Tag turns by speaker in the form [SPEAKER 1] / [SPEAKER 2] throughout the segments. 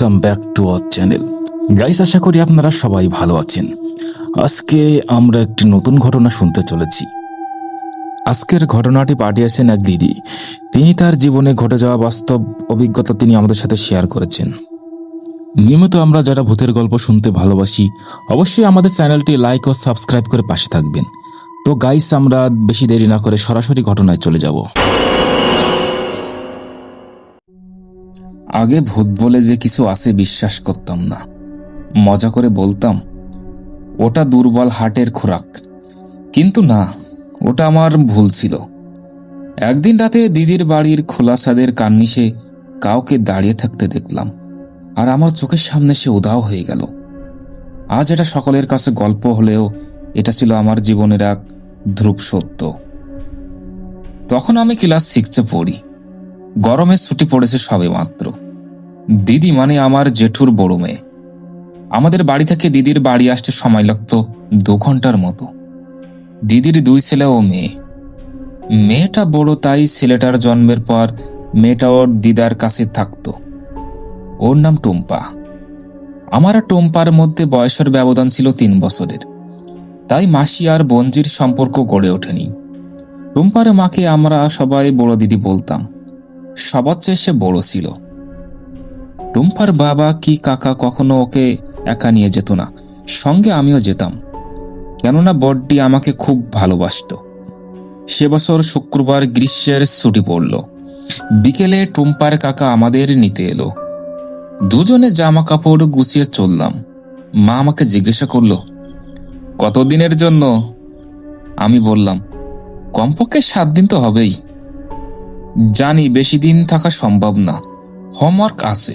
[SPEAKER 1] Welcome back to our channel guys আশা করি আপনারা সবাই ভালো আছেন। আজকে আমরা একটি নতুন ঘটনা শুনতে চলেছি। আজকের ঘটনাটি পাঠিয়েছেন এক দিদি। তিনি তার জীবনে ঘটে যাওয়া বাস্তব অভিজ্ঞতা তিনি আমাদের সাথে শেয়ার করেছেন। নিয়মিত আমরা যারা ভূতের গল্প শুনতে ভালোবাসি, অবশ্যই আমাদের চ্যানেলটি লাইক ও সাবস্ক্রাইব করে পাশে থাকবেন। তো গাইস আমরা বেশি দেরি না করে সরাসরি ঘটনায় চলে যাব। আগে ভূত বলে যে কিছু আছে বিশ্বাস করতাম না। মজা করে বলতাম, ওটা দুর্বল হাটের খোরাক। কিন্তু না, ওটা আমার ভুল ছিল। একদিন রাতে দিদির বাড়ির খোলা ছাদের কান্নিসে কাউকে দাঁড়িয়ে থাকতে দেখলাম, আর আমার চোখের সামনে সে উদাও হয়ে গেল। আজ এটা সকলের কাছে গল্প হলেও এটা ছিল আমার জীবনের এক ধ্রুব সত্য। তখন আমি ক্লাস সিক্সে পড়ি। গরমে ছুটি পড়েছে সবে মাত্র। দিদি মানে আমার জেঠুর বড় মেয়ে। আমাদের বাড়ি থেকে দিদির বাড়ি আসতে সময় লাগতো দু ঘণ্টার মতো। দিদির দুই ছেলে ও মেয়ে। মেয়েটা বড় তাই ছেলেটার জন্মের পর মেয়েটা ওর দিদার কাছে থাকতো। ওর নাম টুম্পা। আমার টুম্পার মধ্যে বয়সের ব্যবধান ছিল তিন বছরের। তাই মাসি আর বঞ্জির সম্পর্ক গড়ে ওঠেনি। টুম্পার মাকে আমরা সবাই বড় দিদি বলতাম। সবার চেয়ে সে বড় ছিল। টুম্পার বাবা কি কাকা কখনো ওকে একা নিয়ে যেত না? সঙ্গে আমিও যেতাম। কেননা বড্ডি আমাকে খুব ভালোবাসত। সে বছর শুক্রবার গ্রীষ্মের ছুটি পড়ল। বিকেলে টুম্পার কাকা আমাদের নিতে এলো। দুজনে জামা কাপড় গুছিয়ে চললাম। মা আমাকে জিজ্ঞাসা করল, কতদিনের জন্য? আমি বললাম, কমপক্ষে সাত দিন তো হবেই। জানি বেশি দিন থাকা সম্ভব না। হোমওয়ার্ক আছে।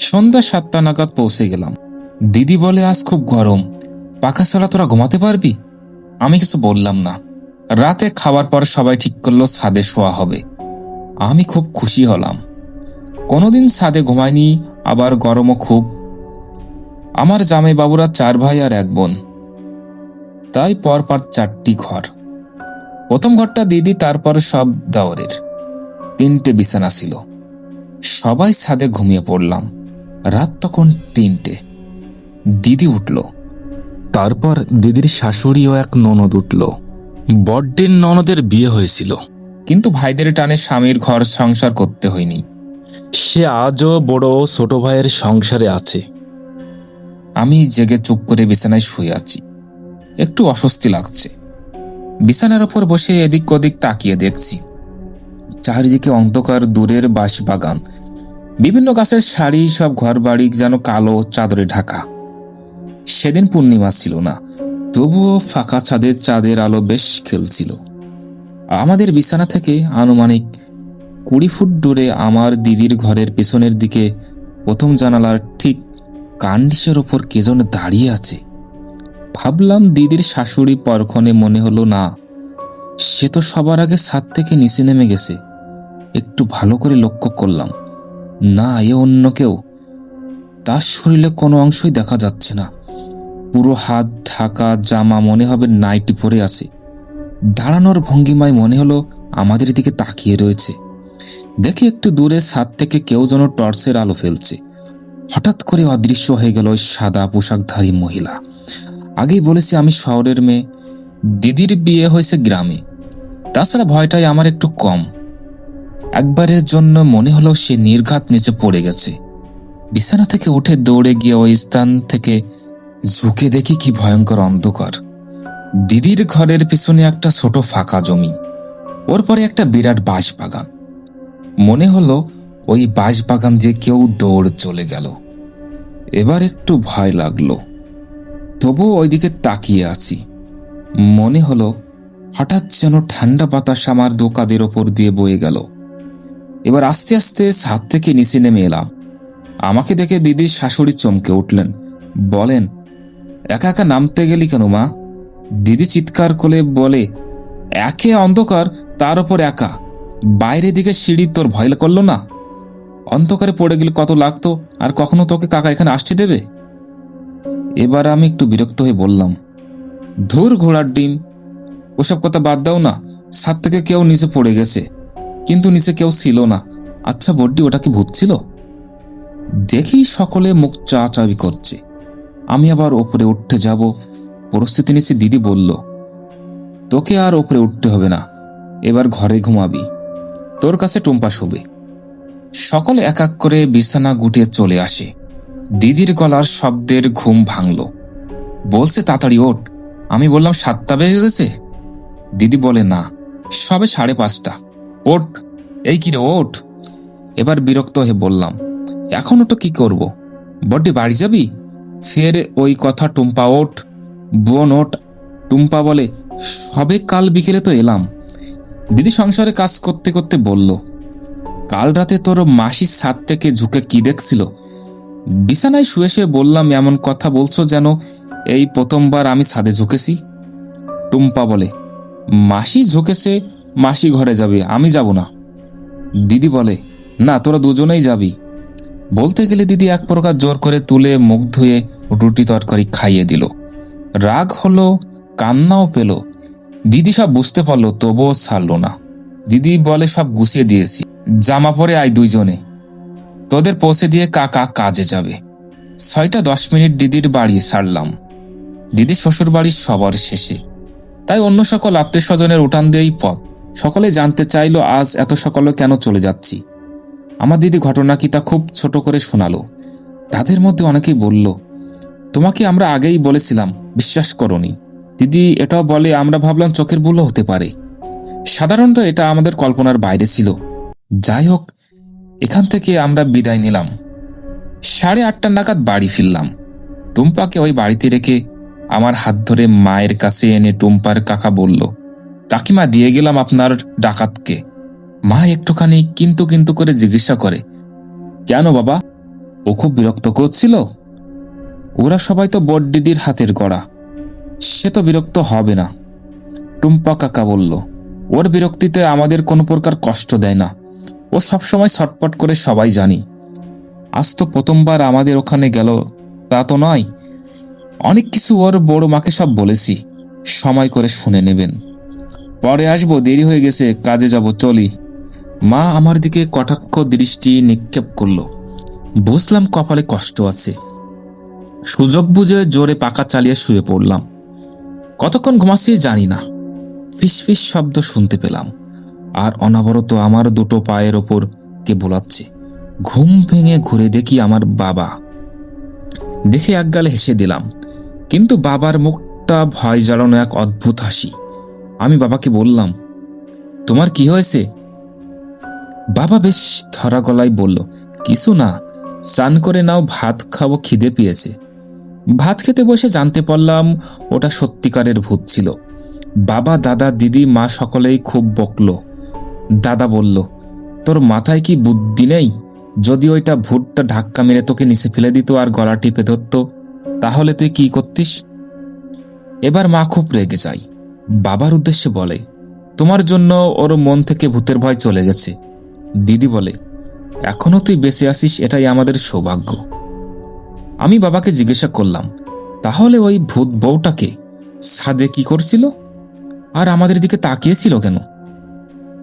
[SPEAKER 1] সন্ধ্যা সাতটা নাগাদ পৌঁছে গেলাম। দিদি বলে, আজ খুব গরম। পাখা ছাড়া তোরা ঘুমাতে পারবি? আমি কিছু বললাম না। রাতে খাওয়ার পর সবাই ঠিক করল, ছাদে শোয়া হবে। আমি খুব খুশি হলাম। কোনোদিন ছাদে ঘুমাইনি, আবার গরমও খুব। আমার জামাই বাবুরা চার ভাই আর এক বোন। তাই পরপর চারটি ঘর। প্রথম ঘরটা দিদি, তারপর সব দাওয়ারের তিনটে বিছানা ছিল। সবাই ছাদে ঘুমিয়ে পড়লাম। রাত তখন তিনটে। দিদি উঠল। তারপর দিদির শাশুড়ি ও এক ননদ উঠল। বড্ডের ননদের বিয়ে হয়েছিল। কিন্তু ভাইদের টানে স্বামীর ঘর সংসার করতে হয়নি। সে আজও বড় ছোট ভাইয়ের সংসারে আছে। আমি জেগে চুপ করে বিছানায় শুয়ে আছি। একটু অস্বস্তি লাগছে। বিছানার ওপর বসে এদিক ওদিক তাকিয়ে দেখছি। চারিদিকে অন্ধকার দূরের বাঁশবাগান। বিভিন্ন গাছের শাড়ি সব ঘর বাড়ি যেন কালো চাদরে ঢাকা। সেদিন পূর্ণিমা ছিল না, তবুও ফাঁকা ছাদের চাঁদের আলো বেশ খেলছিল। আমাদের বিছানা থেকে আনুমানিক কুড়ি ফুট দূরে আমার দিদির ঘরের পেছনের দিকে প্রথম জানালার ঠিক কান্ডিসের ওপর কে যেন দাঁড়িয়ে আছে। ভাবলাম দিদির শাশুড়ি পরক্ষণে মনে হলো, না, সে তো সবার আগে ছাদ থেকে নিচে নেমে গেছে। একটু ভালো করে লক্ষ্য করলাম। না, এ অন্য কেউ। তার শরীরে কোনো অংশই দেখা যাচ্ছে না। পুরো হাত, ঢাকা, জামা মনে হবে নাইটি পরে আছে। দাঁড়ানোর ভঙ্গিমায় মনে হলো আমাদের দিকে তাকিয়ে রয়েছে। দেখি একটু দূরে ছাদ থেকে কেউ যেন টর্চের আলো ফেলছে। হঠাৎ করে অদৃশ্য হয়ে গেল সাদা পোশাকধারী মহিলা। আগেই বলেছি আমি শহরের মেয়ে। দিদির বিয়ে হয়েছে গ্রামে। তাছাড়া ভয়টাই আমার একটু কম। একবারের জন্য মনে হলো সে নির্ঘাত নিচে পড়ে গেছে। বিছানা থেকে উঠে দৌড়ে গিয়ে ওই স্থান থেকে ঝুঁকে দেখি কি ভয়ঙ্কর অন্ধকার। দিদির ঘরের পিছনে একটা ছোট ফাঁকা জমি, ওর পরে একটা বিরাট বাঁশ বাগান মনে হলো ওই বাঁশ বাগান দিয়ে কেউ দৌড় চলে গেল। এবার একটু ভয় লাগল। তবুও ওইদিকে তাকিয়ে আছি। মনে হলো হঠাৎ যেন ঠান্ডা বাতাস আমার দোকাদের ওপর দিয়ে বয়ে গেল। এবার আস্তে আস্তে ছাদ থেকে নিচে নেমে এলাম। আমাকে দেখে দিদির শাশুড়ি চমকে উঠলেন। বলেন, একা একা নামতে গেলি কেন মা? দিদি চিৎকার করে বলে, একে অন্ধকার, তার ওপর একা। বাইরের দিকে সিঁড়ি তোর ভয় করল না? অন্ধকারে পড়ে গেলে কত লাগতো, আর কখনো তোকে কাকা এখানে আসতে দেবে? এবার আমি একটু বিরক্ত হয়ে বললাম, ধুর ঘোড়ার ডিম, ওসব কথা বাদ দাও না, ছাদ থেকে কেউ নিচে পড়ে গেছে। কিন্তু নিচে কেউ ছিল না। আচ্ছা বড্ডি, ওটা কি ভূত ছিল? দেখি সকলে মুখ চাচাবি করছে। আমি আবার ওপরে উঠতে যাব। পরিস্থিতি নিচে দিদি বলল, তোকে আর ওপরে উঠতে হবে না। এবার ঘরে ঘুমাবি। তোর কাছে টুম্পা শোবে। সকলে এক এক করে বিছানা গুটিয়ে চলে আসে। দিদির গলার শব্দের ঘুম ভাঙল। বলছে, তাড়াতাড়ি ওঠ। আমি বললাম, সাতটা বেজে গেছে? দিদি বলে, না, সবে সাড়ে পাঁচটা। ওঠ, এই কিরে, ওঠ। এবার বিরক্ত হয়ে বললাম, এখনও তো কি করব? বড্ডি বাড়ি যাবি? ফের ওই কথা, টুম্পা ওঠ বোন ওঠ টুম্পা বলে, সবে কাল বিকেলে তো এলাম। দিদি সংসারে কাজ করতে করতে বলল, কাল রাতে তোর মাসির ছাদ থেকে ঝুঁকে কি দেখছিল? বিছানায় শুয়ে শুয়ে বললাম, এমন কথা বলছো যেন এই প্রথমবার আমি ছাদে ঝুঁকেছি? টুম্পা বলে, মাসি ঝুঁকেছে মাসি ঘরে যাবে, আমি যাব না। দিদি বলে, না, তোরা দুজনেই যাবি। বলতে গেলে দিদি এক প্রকার জোর করে তুলে মুখ ধুয়ে রুটি তরকারি খাইয়ে দিল। রাগ হলো, কান্নাও পেল। দিদি সব বুঝতে পারল, তবুও ছাড়লো না। দিদি বলে, সব গুছিয়ে দিয়েছি। জামা পরে আয় দুইজনে। তোদের পৌঁছে দিয়ে কাকা কাজে যাবে। ছয়টা দশ মিনিট দিদির বাড়ি ছাড়লাম। দিদি শ্বশুর বাড়ির সবার শেষে। তাই অন্য সকল আত্মীয় স্বজনের উঠান দিয়েই পথ। সকলে জানতে চাইলো, আজ এত সকালে কেন চলে যাচ্ছি? আমার দিদি ঘটনা কি তা খুব ছোট করে শোনালো। তাদের মধ্যে অনেকেই বলল, তোমাকে আমরা আগেই বলেছিলাম, বিশ্বাস করনি। দিদি এটাও বলে, আমরা ভাবলাম চোখের ভুলও হতে পারে। সাধারণত এটা আমাদের কল্পনার বাইরে ছিল। যাই হোক, এখান থেকে আমরা বিদায় নিলাম। সাড়ে আটটা নাগাদ বাড়ি ফিরলাম। টুম্পাকে ওই বাড়িতে রেখে আমার হাত ধরে মায়ের কাছে এনে টুম্পার কাকা বলল কাকিমা দিয়ে গেলাম আপনার ডাকাতকে। মা একটুখানি কিন্তু কিন্তু করে জিজ্ঞাসা করে, কেন বাবা? ও খুব বিরক্ত করছিল? ওরা সবাই তো বড্ডিদির হাতের গড়া। সে তো বিরক্ত হবে না। টুম্পা কাকা বলল, ওর বিরক্তিতে আমাদের কোনো প্রকার কষ্ট দেয় না। ও সবসময় ছটপট করে সবাই জানি। আজ তো প্রথমবার আমাদের ওখানে গেল, তা তো নয়। অনেক কিছু ওর বড় মাকে সব বলেছি। সময় করে শুনে নেবেন। পরে আসব, দেরি হয়ে গেছে, কাজে যাব, চলি। মা আমার দিকে কটাক্ষ দৃষ্টি নিক্ষেপ করল। বুঝলাম কপালে কষ্ট আছে। সুযোগ বুঝে জোরে পাকা চালিয়ে শুয়ে পড়লাম। কতক্ষণ ঘুমাচ্ছি জানি না। ফিসফিস শব্দ শুনতে পেলাম। আর অনবরত আমার দুটো পায়ের ওপর কে বোলাচ্ছে। ঘুম ভেঙে ঘুরে দেখি আমার বাবা। দেখে একগালে হেসে দিলাম, কিন্তু বাবার মুখটা ভয় জ্বালানো এক অদ্ভুত হাসি। আমি বাবাকে বললাম, তোমার কি হয়েছে? বাবা বেশ ধরা গলায় বলল, কিছু না, চান করে নাও, ভাত খাব, খিদে পেয়েছে। ভাত খেতে বসে জানতে পারলাম ওটা সত্যিকারের ভূত ছিল। বাবা, দাদা, দিদি, মা সকলেই খুব বকল। দাদা বলল, তোর মাথায় কি বুদ্ধি নেই? যদি ওইটা ভূতটা ধাক্কা মেরে তোকে নিচে ফেলে দিত আর গলা টিপে ধরত, তাহলে তুই কি করতিস? এবার মা খুব রেগে যায়। বাবার উদ্দেশ্যে বলে, তোমার জন্য ওর মন থেকে ভূতের ভয় চলে গেছে। দিদি বলে, এখনও তুই বেঁচে আসিস এটাই আমাদের সৌভাগ্য। আমি বাবাকে জিজ্ঞাসা করলাম, তাহলে ওই ভূত বউটাকে ছাদে কি করছিল? আর আমাদের দিকে তাকিয়েছিল কেন?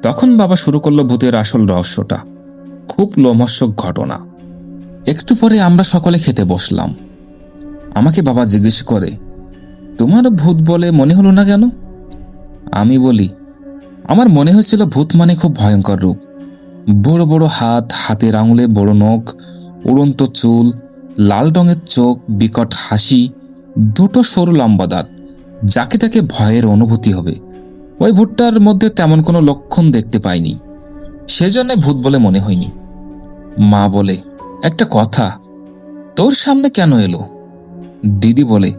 [SPEAKER 1] তখন বাবা শুরু করল ভূতের আসল রহস্যটা। খুব লোমহর্ষক ঘটনা। একটু পরে আমরা সকলে খেতে বসলাম। আমাকে বাবা জিজ্ঞেস করে, তোমার ভূত বলে মনে হলো না কেন? আমি বলি, আমার মনে হয়েছিল ভূত মানে খুব ভয়ঙ্কর রূপ। বড় বড় হাত, হাতের আঙুলে বড় নখ, উড়ন্ত চুল, লাল রঙের চোখ, বিকট হাসি, দুটো সরু লম্বা দাঁত, যাকে তাকে ভয়ের অনুভূতি হবে। ওই ভূতটার মধ্যে তেমন কোনো লক্ষণ দেখতে পাইনি। সেজন্য ভূত বলে মনে হয়নি। মা বলে, একটা কথা, তোর সামনে কেন এলো? দিদি বলে,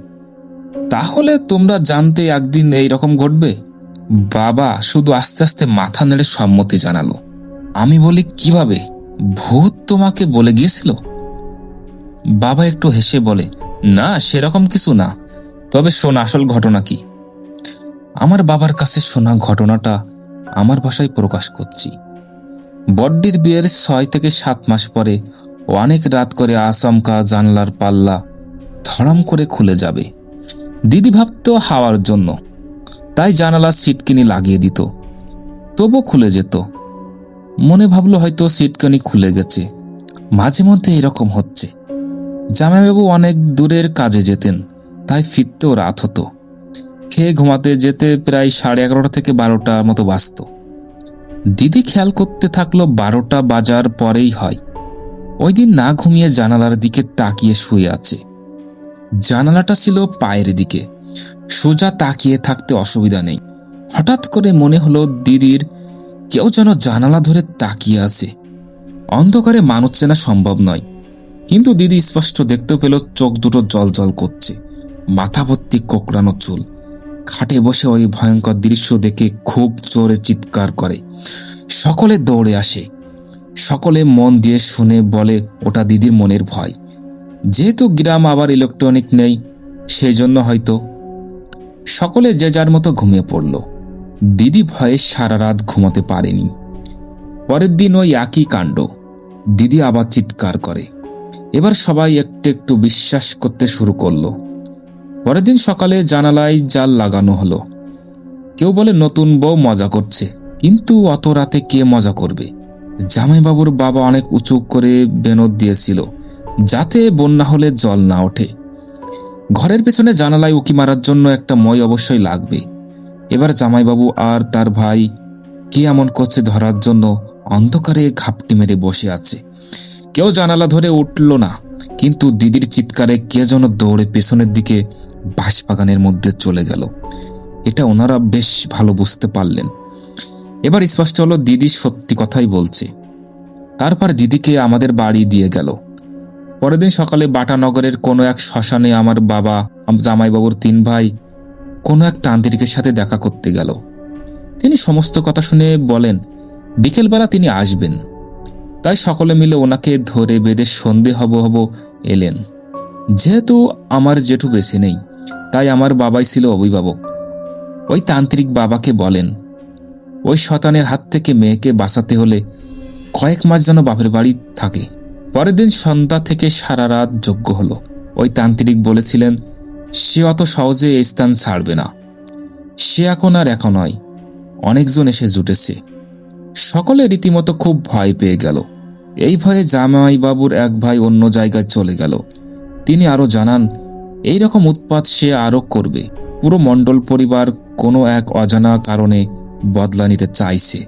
[SPEAKER 1] তাহলে তোমরা জানতে একদিন এই রকম ঘটবে? বাবা শুধু আস্তে আস্তে মাথা নেড়ে সম্মতি জানালো। আমি বলি, কীভাবে? ভূত তোমাকে বলে গিয়েছিল? বাবা একটু হেসে বলে, না, সেরকম কিছু না। তবে শোন, আসল ঘটনা কি? আমার বাবার কাছে শোনা ঘটনাটা আমার ভাষায় প্রকাশ করছি। বড্ডির বিয়ের ছয় থেকে সাত মাস পরে অনেক রাত করে আচমকা জানলার পাল্লা ধড়াম করে খুলে যাবে। দিদি ভাবতো হাওয়ার জন্য। তাই জানালার সিটকিনি লাগিয়ে দিত। তবু খুলে যেত। মনে ভাবলো হয়তো সিটকানি খুলে গেছে। মাঝে মধ্যে এরকম হচ্ছে। জামাইবাবু অনেক দূরের কাজে যেতেন, তাই ফিরতেও রাত হতো। খেয়ে ঘুমাতে যেতে প্রায় সাড়ে এগারোটা থেকে বারোটার মতো বাজত। দিদি খেয়াল করতে থাকল বারোটা বাজার পরেই হয়। ওই দিন না ঘুমিয়ে জানালার দিকে তাকিয়ে শুয়ে আছে। জানালাটা ছিল পায়ের দিকে। সোজা তাকিয়ে থাকতে অসুবিধা নেই। হঠাৎ করে মনে হলো দিদির কেউ যেন জানালা ধরে তাকিয়ে আছে। অন্ধকারে মানুষ চেনা সম্ভব নয়। কিন্তু দিদি স্পষ্ট দেখতে পেল চোখ দুটো জল জল করছে। মাথা ভর্তি কোকড়ানো চুল। খাটে বসে ওই ভয়ঙ্কর দৃশ্য দেখে খুব জোরে চিৎকার করে। সকলে দৌড়ে আসে। সকলে মন দিয়ে শুনে বলে, ওটা দিদির মনের ভয়। যেহেতু গ্রাম আবার ইলেকট্রনিক নেই সেই জন্য হয়তো সকলে যে যার মতো ঘুমিয়ে পড়ল। দিদি ভয়ে সারা রাত ঘুমাতে পারেনি। পরের দিন ওই একই কাণ্ড। দিদি আবার চিৎকার করে। এবার সবাই একটু একটু বিশ্বাস করতে শুরু করল। পরের দিন সকালে জানালায় জাল লাগানো হলো। কেউ বলে, নতুন বউ মজা করছে। কিন্তু অত রাতে কে মজা করবে? জামাইবাবুর বাবা অনেক উঁচু করে বেনদ দিয়েছিল, যাতে বন্যা হলে জল না ওঠে। ঘরের পেছনে জানালায় উকি মারার জন্য একটা মই অবশ্যই লাগবে। এবার জামাইবাবু আর তার ভাই কে এমন করছে ধরার জন্য অন্ধকারে ঘাপটি মেরে বসে আছে। কেউ জানালা ধরে উঠল না, কিন্তু দিদির চিৎকারে কে যেন দৌড়ে পেছনের দিকে বাঁশবাগানের মধ্যে চলে গেল। এটা ওনারা বেশ ভালো বুঝতে পারলেন। এবার স্পষ্ট হলো, দিদি সত্যি কথাই বলছে। তারপর দিদিকে আমাদের বাড়ি দিয়ে গেল। পরের দিন সকালে বাটানগরের কোনো এক শ্মশানে আমার বাবা জামাইবাবুর তিন ভাই কোনো এক তান্ত্রিকের সাথে দেখা করতে গেল। তিনি সমস্ত কথা শুনে বলেন, বিকেলবেলা তিনি আসবেন। তাই সকলে মিলে ওনাকে ধরে বেঁধে সন্ধে হব হব এলেন। যেহেতু আমার জেঠু বেছে নেই, তাই আমার বাবাই ছিল অভিভাবক। ওই তান্ত্রিক বাবাকে বলেন, ওই শতানের হাত থেকে মেয়েকে বাঁচাতে হলে কয়েক মাস যেন বাপের বাড়ি থাকে। পরের দিন সন্ধ্যা থেকে সারা রাত যজ্ঞ হলো। ওই তান্ত্রিক বলেছিলেন, সে অত সহজে এই স্থান ছাড়বে না। সে এখন আর এখন নয়, অনেকজন এসে জুটেছে। সকলে রীতিমতো খুব ভয় পেয়ে গেল। এই ভয়ে জামাই বাবুর এক ভাই অন্য জায়গায় চলে গেল। তিনি আরও জানান, এই রকম উৎপাত সে আরও করবে। পুরো মণ্ডল পরিবার কোনো এক অজানা কারণে বদলা নিতে চাইছে।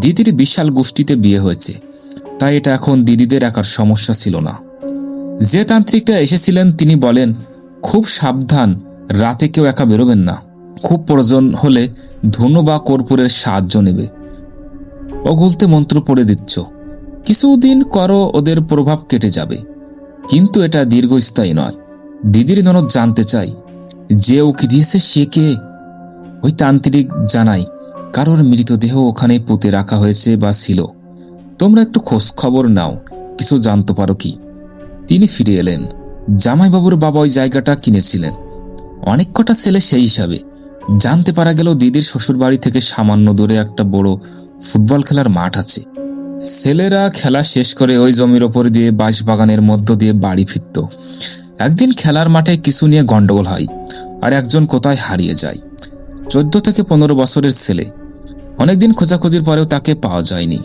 [SPEAKER 1] দিদির বিশাল গোষ্ঠীতে বিয়ে হয়েছে। তাই এটা এখন দিদিদের একার সমস্যা ছিল না। যে তান্ত্রিকটা এসেছিলেন, তিনি বলেন, খুব সাবধান, রাতে কেউ একা বেরোবেন না। খুব প্রয়োজন হলে ধনু বা কর্পূরের সাহায্য নেবে। অগুলতে মন্ত্র পড়ে দিচ্ছ। কিছুদিন করো, ওদের প্রভাব কেটে যাবে। কিন্তু এটা দীর্ঘস্থায়ী নয়। দিদির ননদ জানতে চাই, যে ওকে দিয়েছে, সে কে? ওই তান্ত্রিক জানাই কারোর মৃতদেহ ওখানে পুঁতে রাখা হয়েছে বা ছিল। তোমরা একটু খোঁজ খবর নাও, কিছু জানতে পারো কি? তিনি ফিরে এলেন। জামাইবাবুর বাবা ওই জায়গাটা কিনেছিলেন। অনেক কটা ছেলে সেই হিসাবে। জানতে পারা গেল দিদির শ্বশুর বাড়ি থেকে সামান্য দূরে একটা বড় ফুটবল খেলার মাঠ আছে। ছেলেরা খেলা শেষ করে ওই জমির ওপর দিয়ে বাঁশ বাগানের মধ্য দিয়ে বাড়ি ফিরত। একদিন খেলার মাঠে কিছু নিয়ে গন্ডগোল হয়, আর একজন কোথায় হারিয়ে যায়। চোদ্দ থেকে পনেরো বছরের ছেলে। অনেকদিন খোঁজাখুঁজির পরেও তাকে পাওয়া যায়নি।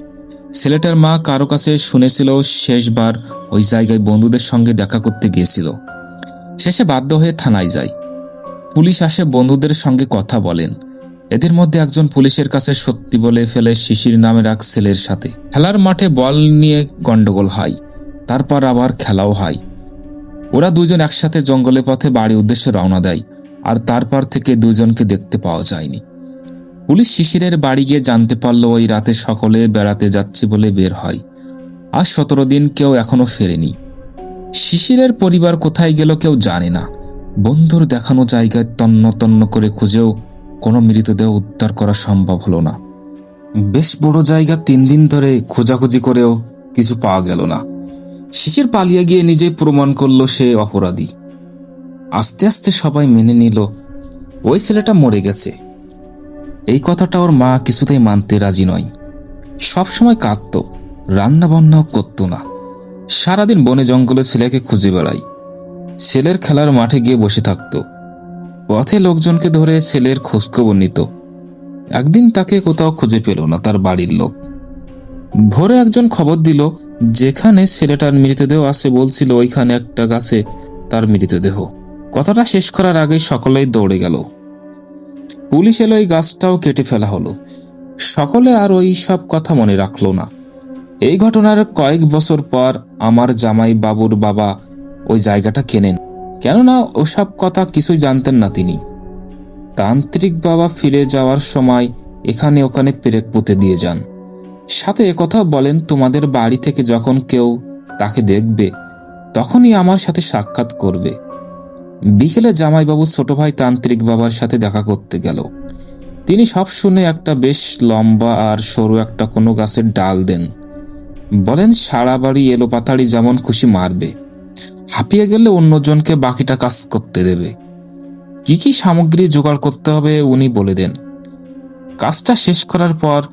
[SPEAKER 1] ছেলেটার মা কারও কাছে শুনেছিল শেষবার ওই জায়গায় বন্ধুদের সঙ্গে দেখা করতে গিয়েছিল। শেষে বাধ্য হয়ে থানায় যায়। পুলিশ আসে বন্ধুদের সঙ্গে কথা বলেন। এদের মধ্যে একজন পুলিশের কাছে সত্যি বলে ফেলে শিশির নামের এক ছেলের সাথে। খেলার মাঠে বল নিয়ে গন্ডগোল হয়, তারপর আবার খেলাও হয়। ওরা দুজন একসাথে জঙ্গলে পথে বাড়ি উদ্দেশ্যে রওনা দেয়, আর তারপর থেকে দুজনকে দেখতে পাওয়া যায়নি। পুলিশ শিশিরের বাড়ি গিয়ে জানতে পারল, ওই রাতে সকলে বেড়াতে যাচ্ছে বলে বের হয়। আর সতেরো দিন কেউ এখনও ফেরেনি। শিশিরের পরিবার কোথায় গেল কেউ জানে না। বন্ধুর দেখানো জায়গায় তন্ন তন্ন করে খুঁজেও কোনো মৃতদেহ উদ্ধার করা সম্ভব হলো না। বেশ বড় জায়গা, তিন দিন ধরে খোঁজাখুঁজি করেও কিছু পাওয়া গেল না। শিশির পালিয়ে গিয়ে নিজেই প্রমাণ করল সে অপরাধী। আস্তে আস্তে সবাই মেনে নিল, ওই ছেলেটা মরে গেছে। এই কথাটা ওর মা কিছুতেই মানতে রাজি নয়। সবসময় কাঁদত রান্না বান্নাও করতো না। সারাদিন বনে জঙ্গলে ছেলেকে খুঁজে বেড়াই ছেলের খেলার মাঠে গিয়ে বসে থাকতো। পথে লোকজনকে ধরে ছেলের খোঁজখবর নিত। একদিন তাকে কোথাও খুঁজে পেল না, তার বাড়ির লোক। ভোরে একজন খবর দিল, যেখানে ছেলেটার মৃতদেহ আছে বলছিল, ওইখানে একটা গাছে তার মৃতদেহ। কথাটা শেষ করার আগেই সকলেই দৌড়ে গেল। পুলিশ এলো ওই গাছটাও কেটে ফেলা হলো। সকলে আর ওই সব কথা মনে রাখল না। এই ঘটনার কয়েক বছর পর আমার জামাই বাবুর বাবা ওই জায়গাটা কেনেন। কেননা ওসব কথা কিছুই জানতেন না তিনি। তান্ত্রিক বাবা ফিরে যাওয়ার সময় এখানে ওখানে পেরেক পুঁতে দিয়ে যান। সাথে একথা বলেন, তোমাদের বাড়ি থেকে যখন কেউ তাকে দেখবে, তখনই আমার সাথে সাক্ষাৎ করবে। বিকেলে জামাইবাবু ছোট ভাই তান্ত্রিক বাবার সাথে দেখা করতে গেল। তিনি সব শুনে একটা বেশ লম্বা আর সরু একটা কোনো গাছের ডাল দেন। বলেন, সারা বাড়ি এলো পাতাড়ি যেমন খুশি মারবে। হাঁপিয়ে গেলে অন্যজনকে বাকিটা কাজ করতে দেবে। কি কি সামগ্রী জোগাড় করতে হবে? উনি বলে দেন, কাজটা শেষ করার পর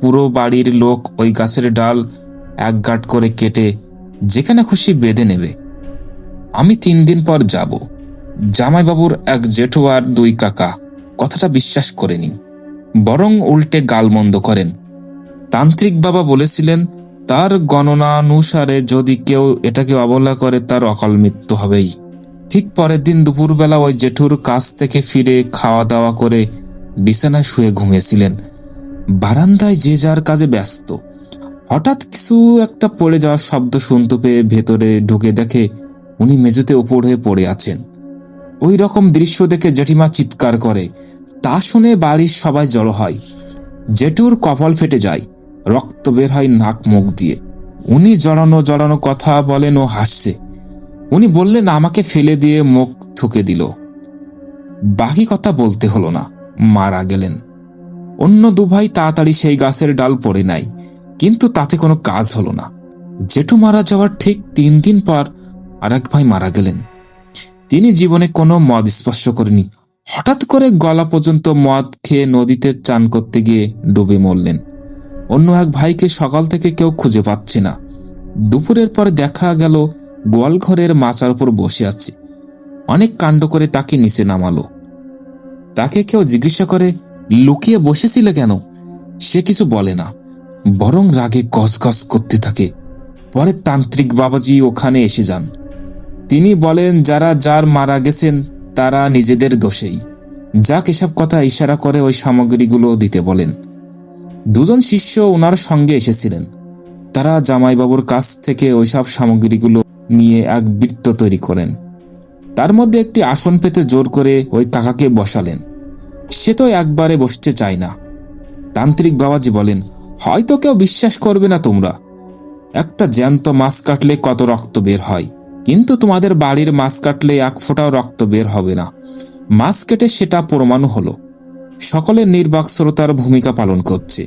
[SPEAKER 1] পুরো বাড়ির লোক ওই গাছের ডাল এক গাঁট করে কেটে যেখানে খুশি বেঁধে নেবে। আমি তিন দিন পর যাব। জামাইবাবুর এক জেঠু আর দুই কাকা। কথাটা বিশ্বাস করেনি বরং উল্টে গালমন্দ করেন। তান্ত্রিক বাবা বলেছিলেন, তার গণনানুসারে যদি কেউ এটাকে অবহেলা করে, তার অকাল মৃত্যু হবেই। ঠিক পরের দিন দুপুরবেলা ওই জেঠুর কাছ থেকে ফিরে খাওয়া দাওয়া করে বিছানায় শুয়ে ঘুমিয়েছিলেন। বারান্দায় যে যার কাজে ব্যস্ত। হঠাৎ কিছু একটা পড়ে যাওয়ার শব্দ শুনতে পেয়ে ভেতরে ঢুকে দেখে উনি মেঝেতে ওপর হয়ে পড়ে আছেন। ওই রকম দৃশ্য দেখে জেঠিমা চিৎকার করে। তা শুনে বাড়ির সবাই জড়ো হয়। জেঠুর কপাল ফেটে যায়, রক্ত বের হয় নাক মুখ দিয়ে। উনি জড়ানো জড়ানো কথা বলেন ও হাসছে। উনি বললেন, আমাকে ফেলে দিয়ে মুখ থুকে দিল। বাকি কথা বলতে হলো না, মারা গেলেন। অন্য দু ভাই তাড়াতাড়ি সেই গাছের ডাল পড়ে নাই, কিন্তু তাতে কোনো কাজ হলো না। জেঠু মারা যাওয়ার ঠিক তিন দিন পর আর এক ভাই মারা গেলেন। তিনি জীবনে কোনো মদ স্পর্শ করেনি। হঠাৎ করে গলা পর্যন্ত মদ খেয়ে নদীতে চান করতে গিয়ে ডুবে মরলেন। অন্য এক ভাইকে সকাল থেকে কেউ খুঁজে পাচ্ছে না। দুপুরের পরে দেখা গেল, গোয়ালঘরের মাচার উপর বসে আছে। অনেক কাণ্ড করে তাকে নিচে নামালো। তাকে কেউ জিজ্ঞাসা করে, লুকিয়ে বসেছিলে কেন? সে কিছু বলে না, বরং রাগে গসগস করতে থাকে। পরে তান্ত্রিক বাবাজি ওখানে এসে যান। তিনি বলেন, যারা যার মারা গেছেন, তারা নিজেদের দোষেই। যাক এসব কথা ইশারা করে ওই সামগ্রীগুলো দিতে বলেন। দুজন শিষ্য ওনার সঙ্গে এসেছিলেন। তারা জামাইবাবুর কাছ থেকে ওইসব সামগ্রীগুলো নিয়ে এক বৃত্ত তৈরি করেন। তার মধ্যে একটি আসন পেতে জোর করে ওই কাকাকে বসালেন। সে তো একবারে বসতে চায় না। তান্ত্রিক বাবাজি বলেন, হয়তো কেউ বিশ্বাস করবে না তোমরা। একটা জ্যান্ত মাছ কাটলে কত রক্ত বের হয়? কিন্তু তোমাদের বাড়ির মাছ কাটলে এক ফোঁটাও রক্ত বের হবে না। মাছ কেটে সেটা প্রমাণ হলো। সকলের নির্বাক শ্রোতার ভূমিকা পালন করছে।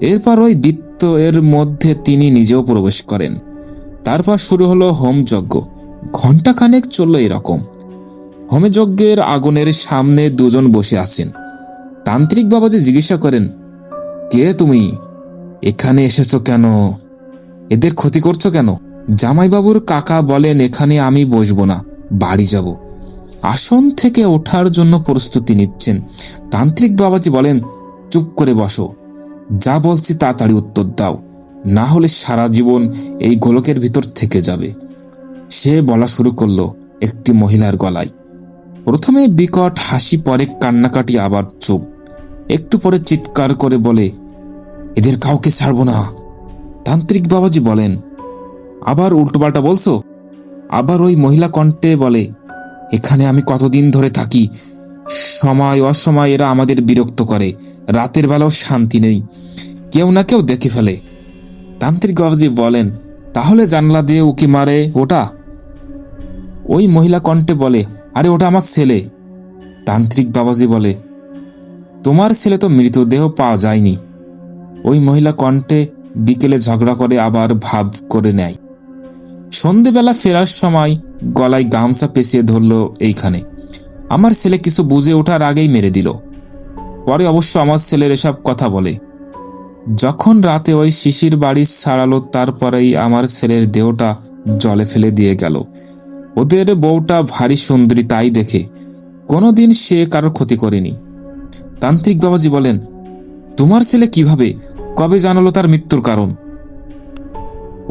[SPEAKER 1] এরপর ওই বৃত্ত এর মধ্যে তিনি নিজেও প্রবেশ করেন। তারপর শুরু হলো হোমযজ্ঞ ঘণ্টাখানেক চলল এরকম। হোমযজ্ঞের আগুনের সামনে দুজন বসে আছেন। তান্ত্রিক বাবাজি জিজ্ঞাসা করেন, কে তুমি? এখানে এসেছ কেন? এদের ক্ষতি করছ কেন? জামাইবাবুর কাকা বলেন, এখানে আমি বসবো না, বাড়ি যাব। আসন থেকে ওঠার জন্য প্রস্তুতি নিচ্ছেন। তান্ত্রিক বাবাজি বলেন, চুপ করে বসো, যা বলছি তাড়াতাড়ি উত্তর দাও, না হলে সারা জীবন এই গোলকের ভিতর থেকে যাবে। সে বলা শুরু করল একটি মহিলার গলায়। প্রথমে বিকট হাসি, পরে কান্নাকাটি, আবার চুপ। একটু পরে চিৎকার করে বলে, এদের কাউকে ছাড়বো না। তান্ত্রিক বাবাজি বলেন আবার উল্টোপাল্টা বলছো? আবার ওই মহিলা কণ্ঠে বলে, এখানে আমি কতদিন ধরে থাকি। সময় অসময় এরা আমাদের বিরক্ত করে। রাতের বেলাও শান্তি নেই। কেউ না কেউ দেখে ফেলে। তান্ত্রিক বাবাজি বলেন, তাহলে জানলা দিয়ে উকি মারে ওটা? ওই মহিলা কণ্ঠে বলে, আরে, ওটা আমার ছেলে। তান্ত্রিক বাবাজি বলে, তোমার ছেলে তো মৃতদেহ পাওয়া যায়নি। ওই মহিলা কণ্ঠে বিকেলে ঝগড়া করে আবার ভাব করে নেয়। সন্ধেবেলা ফেরার সময় গলায় গামছা পেঁচিয়ে ধরলো এইখানে। আমার ছেলে কিছু বুঝে ওঠার আগেই মেরে দিল। পরে অবশ্য আমার ছেলের এসব কথা বলে। যখন রাতে ওই শিশির বাড়ি ছাড়ালো, তারপরেই আমার ছেলের দেহটা জলে ফেলে দিয়ে গেল। ওদের বউটা ভারী সুন্দরী তাই দেখে। কোনোদিন সে কারোর ক্ষতি করেনি। তান্ত্রিক বাবাজি বলেন, তোমার ছেলে কীভাবে? কবে জানালো তার মৃত্যুর কারণ?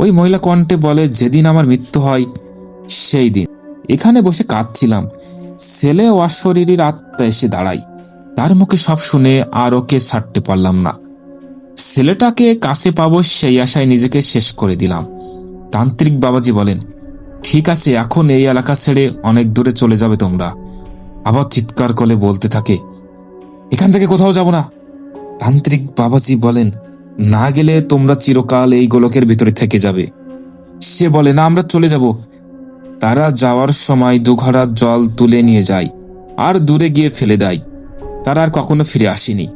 [SPEAKER 1] ওই মহিলা কণ্ঠে বলে, যেদিন আমার মৃত্যু হয়, সেই দিন। এখানে বসে কাঁদছিলাম। ছেলে ও অশরীরীর আত্মা এসে দাঁড়াই তার মুখে সব শুনে আর ওকে ছাড়তে পারলাম না। ছেলেটাকে কাছে পাবো সেই আশায় নিজেকে শেষ করে দিলাম। তান্ত্রিক বাবাজি বলেন, ঠিক আছে, এখন এই এলাকা ছেড়ে অনেক দূরে চলে যাবে তোমরা। আবার চিৎকার করে বলতে থাকে, এখান থেকে কোথাও যাব না? তান্ত্রিক বাবাজি বলেন না গেলে তোমরা চিরকাল এই গোলকের ভিতরে থেকে যাবে। সে বলে, না, আমরা চলে যাব। তারা যাওয়ার সময় দুঘরা জল তুলে নিয়ে যায় আর দূরে গিয়ে ফেলে দেয়। তারা আর কখনো ফিরে আসেনি।